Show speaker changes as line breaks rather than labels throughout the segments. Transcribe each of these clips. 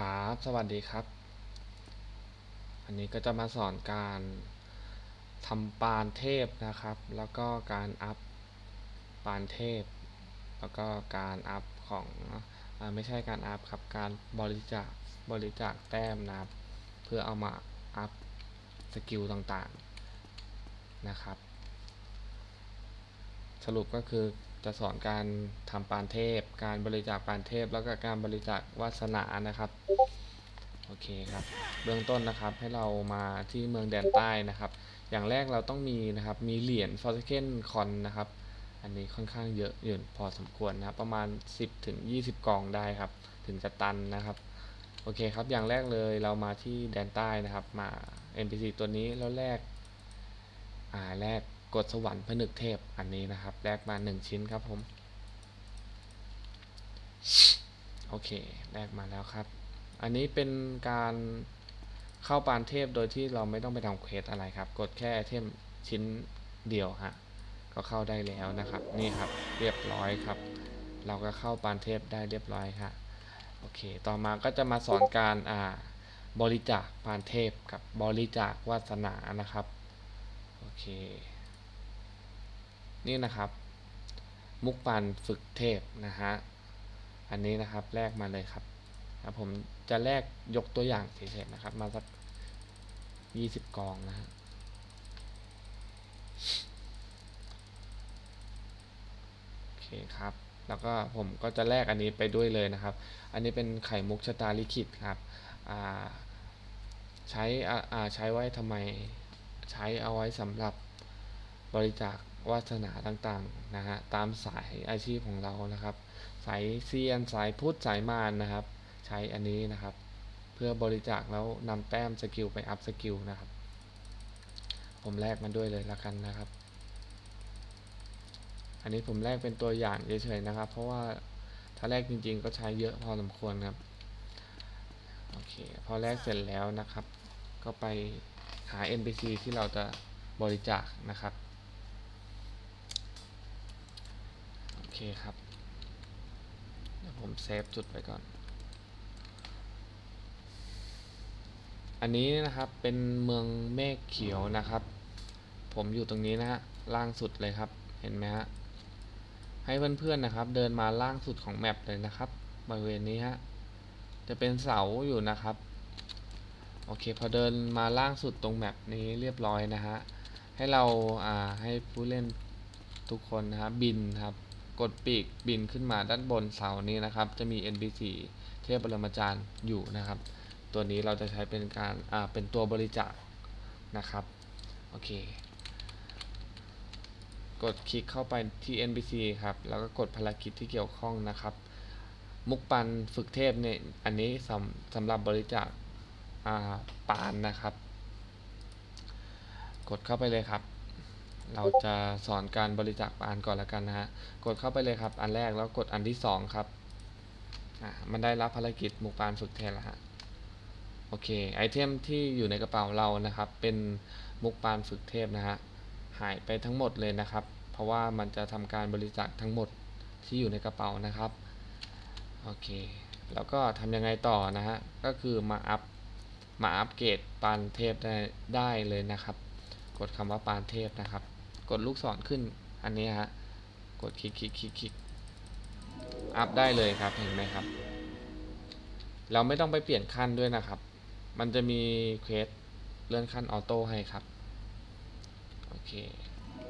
ครับ สวัสดีครับ อันนี้ก็จะมาสอนการทำปานเทพนะครับ แล้วก็การอัพปานเทพ แล้วก็การอัพของอไม่ใช่การอัพครับ การบริจาคบริจาคแต้มนะครับ เพื่อเอามาอัพสกิลต่างๆนะครับ สรุปก็คือจะสอนการทำปานเทพ การบริจาคปานเทพ แล้วก็การบริจาควาสนานะครับโอเคครับเบื้องต้นนะครับให้เรามาที่เมืองแดนใต้นะครับ อย่างแรกเราต้องมีนะครับมีเหรียญฟอร์ s เ n นคอนนะครับอันนี้ค่อนข้างเยอะอยู่พอสมควรนะครับประมาณ 10ถึง20 กองได้ครับถึงจะตันนะครับโอเคครับอย่างแรกเลยเรามาที่แดนใต้นะครับมา NPC ตัวนี้แล้วแรกอ่าแรก กดสวรรค์ผนึกเทพอันนี้นะครับแรกมา 1 ชิ้นครับผม โอเคแรกมาแล้วครับ อันนี้เป็นการเข้าปานเทพโดยที่เราไม่ต้องไปทำเควสอะไรครับ กดแค่ไอเทมชิ้นเดียวฮะก็เข้าได้แล้วนะครับ นี่ครับเรียบร้อยครับ เราก็เข้าปานเทพได้เรียบร้อยครับโอเค ต่อมาก็จะมาสอนการอ่าบริจาคปานเทพกับบริจาควาสนานะครับ โอเค นี่นะครับ มุกปันฝึกเทพนะฮะอันนี้นะครับแลกมาเลยครับครับผมจะแลกยกตัวอย่างเฉยๆนะครับ มาสักยี่สิบกองนะฮะโอเคครับ แล้วก็ผมก็จะแลกอันนี้ไปด้วยเลยนะครับ อันนี้เป็นไข่มุกชะตาลิขิตครับใช้ใช้ไว้ทำไม ใช้เอาไว้สำหรับบริจาค วาสนาต่างๆนะฮะตามสายอาชีพของเรานะครับ สายเซียนสายพุทธสายมารนนะครับ ใช้อันนี้นะครับ เพื่อบริจาคแล้วนำแต้มสกิลไปอัพสกิลนะครับ ผมแลกมันด้วยเลยละกันนะครับ อันนี้ผมแลกเป็นตัวอย่างเฉยๆนะครับ เพราะว่าถ้าแลกจริงๆ ก็ใช้เยอะพอสมควรครับโอเคพอแลกเสร็จแล้วนะครับ ก็ไปหา NPC ที่เราจะบริจาคนะครับ โอเคครับ เดี๋ยวผมเซฟจุดไว้ก่อน อันนี้นะครับเป็นเมืองเมฆเขียวนะครับ ผมอยู่ตรงนี้นะฮะล่างสุดเลยครับเห็นไหมฮะให้เพื่อนๆนะครับ เดินมาล่างสุดของแมปเลยนะครับบริเวณนี้ฮะจะเป็นเสาอยู่นะครับโอเคพอเดินมาล่างสุดตรงแมปนี้เรียบร้อยนะฮะให้เราอ่าให้ผู้เล่นทุกคนนะครับบินครับ กดปีกบินขึ้นมาด้านบนเสานี้นะครับ จะมี NPC เทพบรมาจารย์อยู่นะครับ ตัวนี้เราจะใช้เป็นการอ่าเป็นตัวบริจาคนะครับโอเค กดคลิกเข้าไปที่ NPC ครับ แล้วก็กดภารกิจที่เกี่ยวข้องนะครับ มุกปันฝึกเทพเนี่ยอันนี้สำสำหรับบริจาคปานนะครับ กดเข้าไปเลยครับ เราจะสอนการบริจาคปานก่อนแล้วกันนะฮะ กดเข้าไปเลยครับ อันแรกแล้วกดอันที่สองครับ อ่ามันได้รับภารกิจมุกปานฝึกเทพแล้วฮะ โอเค ไอเทมที่อยู่ในกระเป๋าเรานะครับ เป็นมุกปานฝึกเทพนะฮะ หายไปทั้งหมดเลยนะครับ เพราะว่ามันจะทำการบริจาคทั้งหมดที่อยู่ในกระเป๋านะครับ โอเค แล้วก็ทำยังไงต่อนะฮะ ก็คือมาอัพ มาอัปเกรดปานเทพได้ได้เลยนะครับ กดคำว่าปานเทพนะครับ กดลูกศรขึ้นอันนี้ฮะกดคลิกคลิกคลิกคลิกอัพได้เลยครับเห็นไหมครับ เราไม่ต้องไปเปลี่ยนขั้นด้วยนะครับ มันจะมีเควสเลื่อนขั้นออโต้ให้ครับโอเค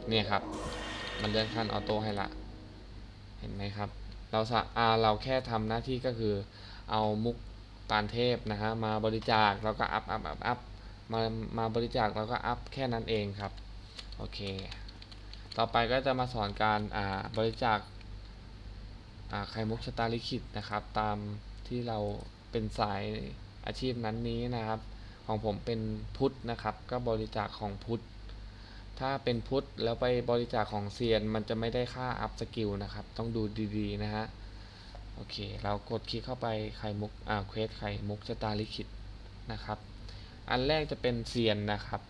เนี่ยครับ มันเลื่อนขั้นออโต้ให้ละเห็นไหมครับ เราสะอาเราแค่ทำหน้าที่ก็คือเอามุกปานเทพนะฮะมาบริจาคแล้วก็อัพอัพอัพอัพมามาบริจาคแล้วก็อัพแค่นั้นเองครับ โอเค ต่อไปก็จะมาสอนการาบริจาคไข่มุกชะตาลิขิตนะครับ ตามที่เราเป็นสายอาชีพนั้นนี้นะครับ ของผมเป็นพุทธนะครับ ก็บริจาคของพุทธถ้าเป็นพุทธแล้วไปบริจาคของเซียน มันจะไม่ได้ค่าอัพสกิลนะครับ ต้องดูดีๆนะฮะโอเค เรากดคลิกเข้าไปไข่มุกอ่าเควสไข่มุกชะตาลิขิตนะครับ อันแรกจะเป็นเซียนนะครับ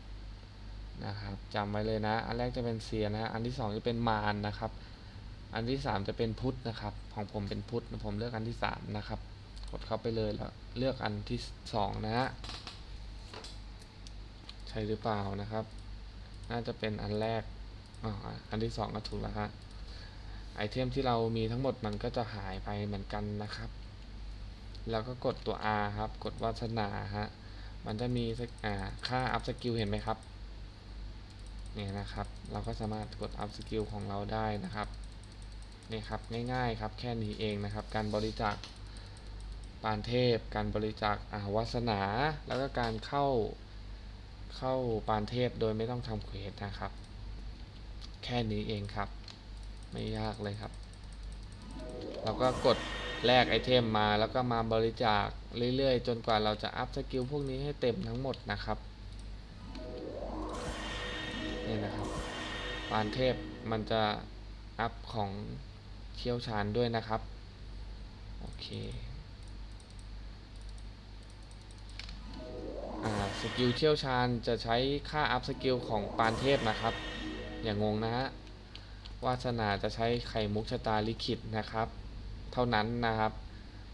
นะครับจำไว้เลยนะ อันแรกจะเป็นเซียนะ อันที่สองจะเป็นมารนะครับ อันที่สามจะเป็นพุทธนะครับ ของผมเป็นพุทธผมเลือกอันที่สามนะครับ กดเข้าไปเลยแล้วเลือกอันที่สองนะฮะใช่หรือเปล่านะครับ น่าจะเป็นอันแรกอ๋ออันที่สองก็ถูกแล้วฮะไอเทมที่เรามีทั้งหมดมันก็จะหายไปเหมือนกันนะครับ แล้วก็กดตัว R ครับ กดวาสนาฮะ มันจะมีอ่าค่า up skill เห็นไหมครับ นี่ยนะครับ เราก็สามารถกด up skill ของเราได้นะครับนี่ครับง่ายๆครับแค่นี้เองนะครับ การบริจาคปานเทพ การบริจาคอาวาสนา แล้วก็การเข้าเข้าปานเทพโดยไม่ต้องทำเควสนะครับ แค่นี้เองครับ ไม่ยากเลยครับ เราก็กดแลกไอเทมมาแล้วก็มาบริจาคเรื่อยๆ จนกว่าเราจะอัพสกิลพวกนี้ให้เต็มทั้งหมดนะครับ นี่นะครับปานเทพมันจะอัพของเชี่ยวชาญด้วยนะครับ โอเคอ่าสกิลเชี่ยวชาญจะใช้ค่าอัพสกิลของปานเทพนะครับ อย่างงงนะฮะวาสนาจะใช้ไข่มุกชะตาลิขิตนะครับ เท่านั้นนะครับ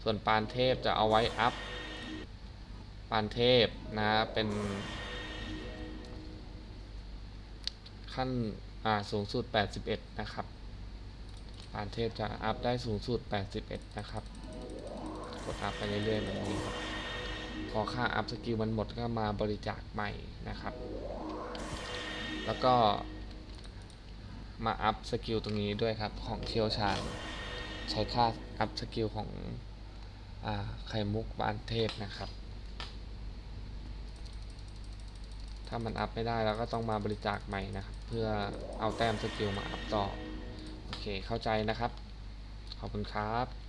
ส่วนปานเทพจะเอาไว้อัพปานเทพนะเป็น ขั้นอ่าสูงสุด 81 นะครับปานเทพจะอัพได้สูงสุด 81 นะครับ กดอัพไปเรื่อยๆแบบนี้ครับ พอค่าอัพสกิลมันหมดก็มาบริจาคใหม่นะครับ แล้วก็มาอัพสกิลตรงนี้ด้วยครับ ของเชี่ยวชาญ ใช้ค่าอัพสกิลของอาไข่มุกบานเทพนะครับ ถ้ามันอัพไม่ได้เราก็ต้องมาบริจาคใหม่นะครับ เพื่อเอาแต้มสกิลมาอัพต่อ โอเคเข้าใจนะครับ ขอบคุณครับ